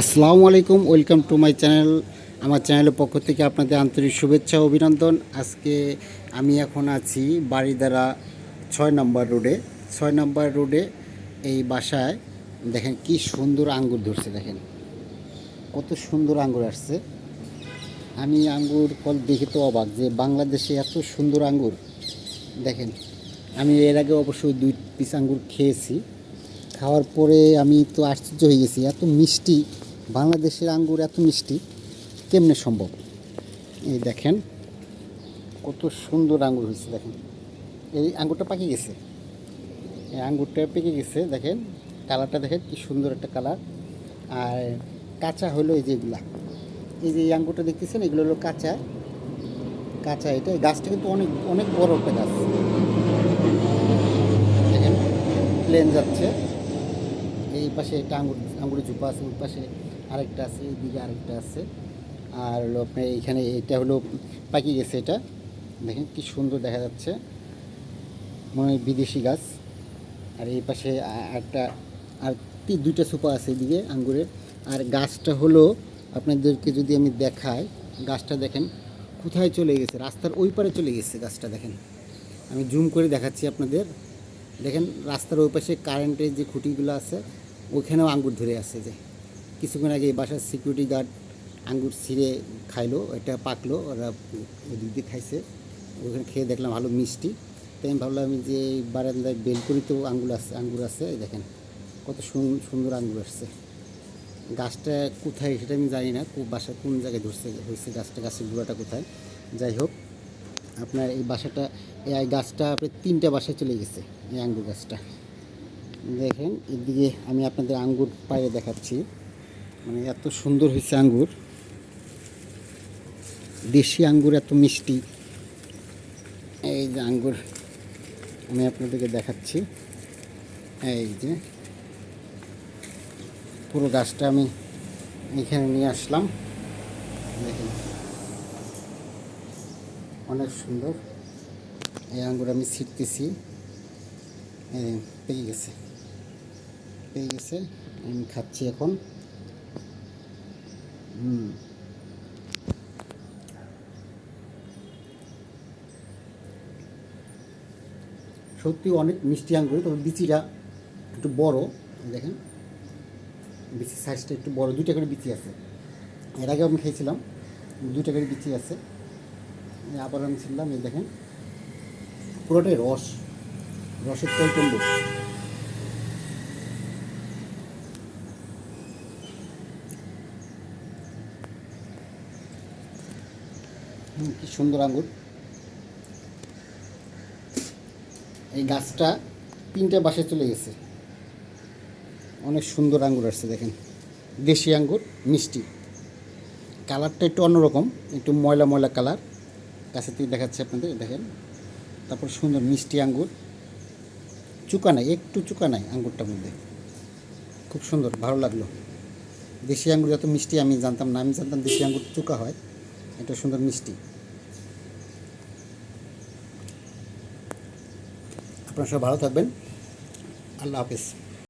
আসসালামু আলাইকুম, welcome to my channel. আমার চ্যানেলের পক্ষ থেকে আপনাদের আন্তরিক শুভেচ্ছা, অভিনন্দন। আজকে আমি এখন আছি বাড়িদারা ছয় নম্বর রোডে। ছয় নম্বর রোডে এই বাসায়, দেখেন কি সুন্দর আঙ্গুর ধরছে, দেখেন। কত সুন্দর আঙ্গুর আসছে। আমি আঙ্গুর ফল দেখে তো অবাক যে বাংলাদেশে এত সুন্দর আঙ্গুর। দেখেন, আমি এর আগে অবশ্যই দুই পিস আঙ্গুর খেয়েছি। খাওয়ার পরে আমি তো আশ্চর্য হয়ে গেছি, এত মিষ্টি। বাংলাদেশের আঙ্গুর এত মিষ্টি, কেমনে সম্ভব? এই দেখেন, কত সুন্দর আঙ্গুর হয়েছে, দেখেন। এই আঙ্গুরটা পাকে গেছে। এই আঙ্গুরটা পেকে গেছে, দেখেন, কালারটা দেখেন, কি সুন্দর একটা কালার। আর কাঁচা হলো এই যেগুলা এই যে এই আঙ্গুরটা দেখতেছেন, এগুলো হলো কাঁচা। কাঁচা এটা গাছটা কিন্তু অনেক অনেক বড় একটা গাছ। দেখেন প্লেন যাচ্ছে। এই পাশে একটা আঙ্গুর, আঙ্গুরের ঝুপা আছে, ওই পাশে আরেকটা আছে, এইদিকে আরেকটা আছে। আর হলো আপনার এইখানে এটা হলো পাকি গেছে এটা। দেখেন কি সুন্দর দেখা যাচ্ছে। মনে হয় বিদেশি গাছ। আর এই পাশে একটা আর দুইটা সুপা আছে এদিকে আঙ্গুরের আর গাছটা হলো আপনাদেরকে যদি আমি দেখাই, গাছটা দেখেন কোথায় চলে গেছে? রাস্তার ওই পারে চলে গেছে গাছটা, দেখেন। আমি জুম করে দেখাচ্ছি আপনাদের। দেখেন রাস্তার ওই পাশে কারেন্টের যে খুঁটিগুলো আছে, ওইখানেও আঙ্গুর ধরে আছে, যে। কিছুক্ষণ আগে বাসার সিকিউরিটি গার্ড আঙ্গুর ছিঁড়ে খাইলো এটা পাকলো, ওরা ওদিক দিয়ে খাইছে। ওখানে খেয়ে দেখলাম ভালো মিষ্টি। তাই আমি ভাবলাম যে এই বারান্দায় বেলকুড়িতেও আঙ্গুর আছে আঙ্গুর আছে দেখেন কত সুন- সুন্দর আঙ্গুর আসছে। গাছটা কোথায় সেটা আমি জানি না বাসা কোন জায়গায় ধরছে, হয়েছে গাছটা, গাছের গুঁড়াটা কোথায়? যাই হোক, আপনার এই বাসাটা, এই গাছটা আপনার তিনটা বাসায় চলে গেছে, এই আঙ্গুর গাছটা। দেখেন, এদিকে আমি আপনাদের আঙ্গুর পায়ে দেখাচ্ছি। মানে এত সুন্দর হয়েছে আঙ্গুর। দেশি আঙ্গুর এত মিষ্টি। এই যে আঙ্গুর, আমি আপনাদেরকে দেখাচ্ছি। এই যে, পুরো গাছটা আমি এখানে নিয়ে আসলাম। দেখেন, অনেক সুন্দর। এই আঙ্গুর আমি ছিটতেছি। পেয়ে গেছে। পেয়ে গেছে, আমি খাচ্ছি এখন। হুম। সত্যি অনেক মিষ্টি আঙ্গুর, তবে বিচিটা একটু বড়, দেখেন। বিচি সাইজটা একটু বড়, দুইটা করে বিচি আছে। এর আগে আমি খেয়েছিলাম, দুইটা করে বিচি আছে। আবার আমি ছিলাম, এই দেখেন। পুরোটাই রস, রসের টইটম্ব কি সুন্দর আঙ্গুর। এই গাছটা তিনটে বাসে চলে গেছে। অনেক সুন্দর আঙ্গুর আসছে, দেখেন। দেশি আঙ্গুর, মিষ্টি। কালারটা একটু অন্যরকম, একটু ময়লা ময়লা কালার। কাছে থেকে দেখাচ্ছে আপনাদের, দেখেন। তারপর সুন্দর মিষ্টি আঙ্গুর। চুকা নাই, একটু চুকা নাই আঙ্গুরটার মধ্যে। খুব সুন্দর, ভালো লাগল। দেশি আঙ্গুর যত মিষ্টি আমি জানতাম না, আমি জানতাম দেশি আঙ্গুর চুকা হয়। এটা সুন্দর মিষ্টি। আপনারা সব ভালো থাকবেন। আল্লাহ হাফিজ।